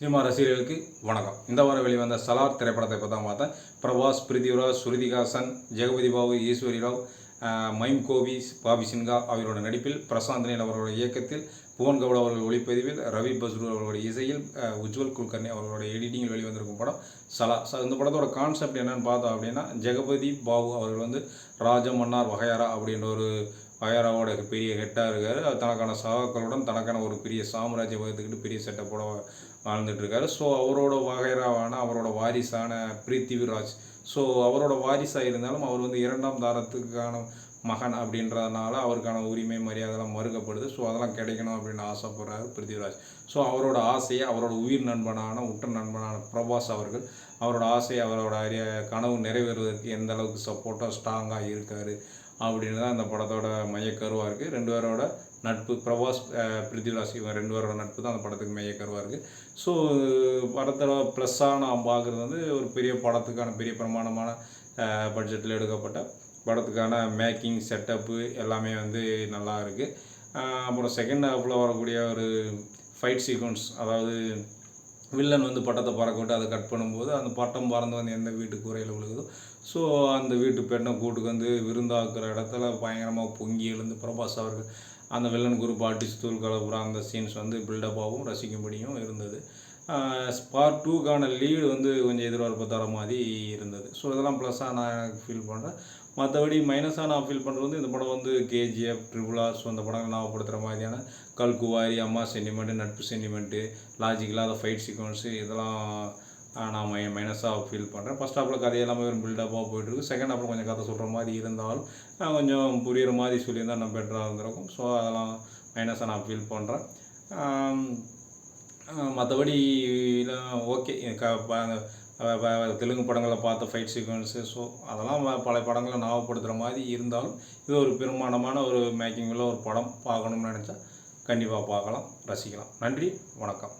Cinema ரசிகர்களுக்கு வணக்கம். இந்த வாரம் வெளிவந்த சலார் திரைப்படத்தை இப்போ தான் பார்த்தேன். பிரபாஸ் பிரித்திவிராஜ் ஸ்ருதிகாசன் ஜெகபதி பாபு ஈஸ்வரி ராவ் மைம் கோபி பாபி சின்ஹா அவர்களோட நடிப்பில் பிரசாந்த் நீல் அவர்களோட இயக்கத்தில் புவன் கவுட் அவர்கள் ஒளிப்பதிவில் ரவி பஸ்ரு அவர்களுடைய இசையில் உஜ்வல் குல்கர்னி அவர்களுடைய எடிட்டிங்கில் வெளிவந்திருக்கும் படம் சலா ச- இந்த படத்தோட கான்செப்ட் என்னென்னு பார்த்தோம் அப்படின்னா ஜெகபதி பாபு அவர்கள் வந்து ராஜமன்னார் வகையாரா அப்படின்ற ஒரு வகையாராவோட பெரிய ஹெட்டாக இருக்கார். அது தனக்கான சகாக்களுடன் தனக்கான ஒரு பெரிய சாம்ராஜ்யம் வகுத்துக்கிட்டு பெரிய செட்டப்போட வாழ்ந்துட்டுருக்காரு ஸோ அவரோட வகைராவான அவரோட வாரிசான பிரித்திவிராஜ். ஸோ அவரோட வாரிசாக இருந்தாலும் அவர் வந்து இரண்டாம் தாரத்துக்கான மகன் அப்படின்றதுனால அவருக்கான உரிமை மரியாதைலாம் மறுக்கப்படுது. ஸோ அதெல்லாம் கிடைக்கணும் அப்படின்னு ஆசைப்படுறாரு பிருத்திவிராஜ். ஸோ அவரோட ஆசையை அவரோட உயிர் நண்பனான உற்ற நண்பனான பிரபாஸ் அவர்கள் அவரோட ஆசையை அவரோட அரிய கனவு நிறைவேறுவதற்கு எந்த அளவுக்கு சப்போர்ட்டாக ஸ்ட்ராங்காக இருக்கார் அப்படின்னு தான் அந்த படத்தோட மையக்கருவாக இருக்குது ரெண்டு பேரோட நட்பு பிரபாஸ் பிருத்திவிராஜ் இவன் ரெண்டு பேரோட நட்பு தான் அந்த படத்துக்கு மையக்கருவாக இருக்குது ஸோ படத்தோட ப்ளஸ்ஸாக நான் பார்க்குறது வந்து ஒரு பெரிய படத்துக்கான பெரிய பிரமாணமான பட்ஜெட்டில் எடுக்கப்பட்ட படத்துக்கான மேக்கிங் செட்டப்பு எல்லாமே வந்து நல்லா இருக்குது அப்புறம் செகண்ட் ஹாஃபில் வரக்கூடிய ஒரு ஃபைட் சீக்வன்ஸ் அதாவது வில்லன் வந்து பட்டத்தை பறக்க விட்டு அதை கட் பண்ணும்போது அந்த பட்டம் பறந்து வந்து எந்த வீட்டு கூரையில் விழுகுதோ ஸோ அந்த வீட்டு பெண்ணை கூட்டுக்கு வந்து விருந்தாக்குற இடத்துல பயங்கரமாக பொங்கி எழுந்து பிரபாஸ் அவர்கள் அந்த வில்லன் குரூப் ஆர்டிஸ்ட் தூள் கலப்புற அந்த சீன்ஸ் வந்து பில்டப்பாகவும் ரசிக்கும்படியும் இருந்தது. பார்ட் டூக்கான லீடு வந்து கொஞ்சம் எதிர்பார்ப்பு தர மாதிரி இருந்தது. ஸோ இதெல்லாம் ப்ளஸ்ஸாக நான் எனக்கு ஃபீல் பண்ணுறேன் மற்றபடி மைனஸாக நான் ஃபீல் பண்ணுறது வந்து இந்த படம் வந்து கேஜிஎஃப் ட்ரிபிள் ஆர் ஸோ அந்த படங்கள் ஞாபகப்படுத்துகிற மாதிரியான கல்குவாரி அம்மா சென்டிமெண்ட்டு நட்பு சென்டிமெண்ட்டு லாஜிக்கலாக இல்லாத ஃபைட் சீக்வன்ஸு இதெல்லாம் நான் மை மைனஸாக ஃபீல் பண்ணுறேன் ஃபஸ்ட் ஹாஃபில் கதை எல்லாமே பில்டப்பாக போயிட்டுருக்கு செகண்ட் ஹாஃபில் கொஞ்சம் கதை சொல்கிற மாதிரி இருந்தாலும் நான் கொஞ்சம் புரியுற மாதிரி சொல்லியிருந்தால் நான் பெட்டராக இருந்திருக்கும். ஸோ அதெல்லாம் மைனஸாக நான் ஃபீல் பண்ணுறேன் மற்றபடி ஓகே க ப- தெலுங்கு படங்களை பார்த்த ஃபைட் சீக்வன்ஸு ஸோ அதெல்லாம் பல படங்களை ஞாபகப்படுத்துகிற மாதிரி இருந்தாலும் இது ஒரு பெருமானமான ஒரு மேக்கிங்கில் ஒரு படம் பார்க்கணும்னு நினச்சா கண்டிப்பாக பார்க்கலாம் ரசிக்கலாம். நன்றி வணக்கம்.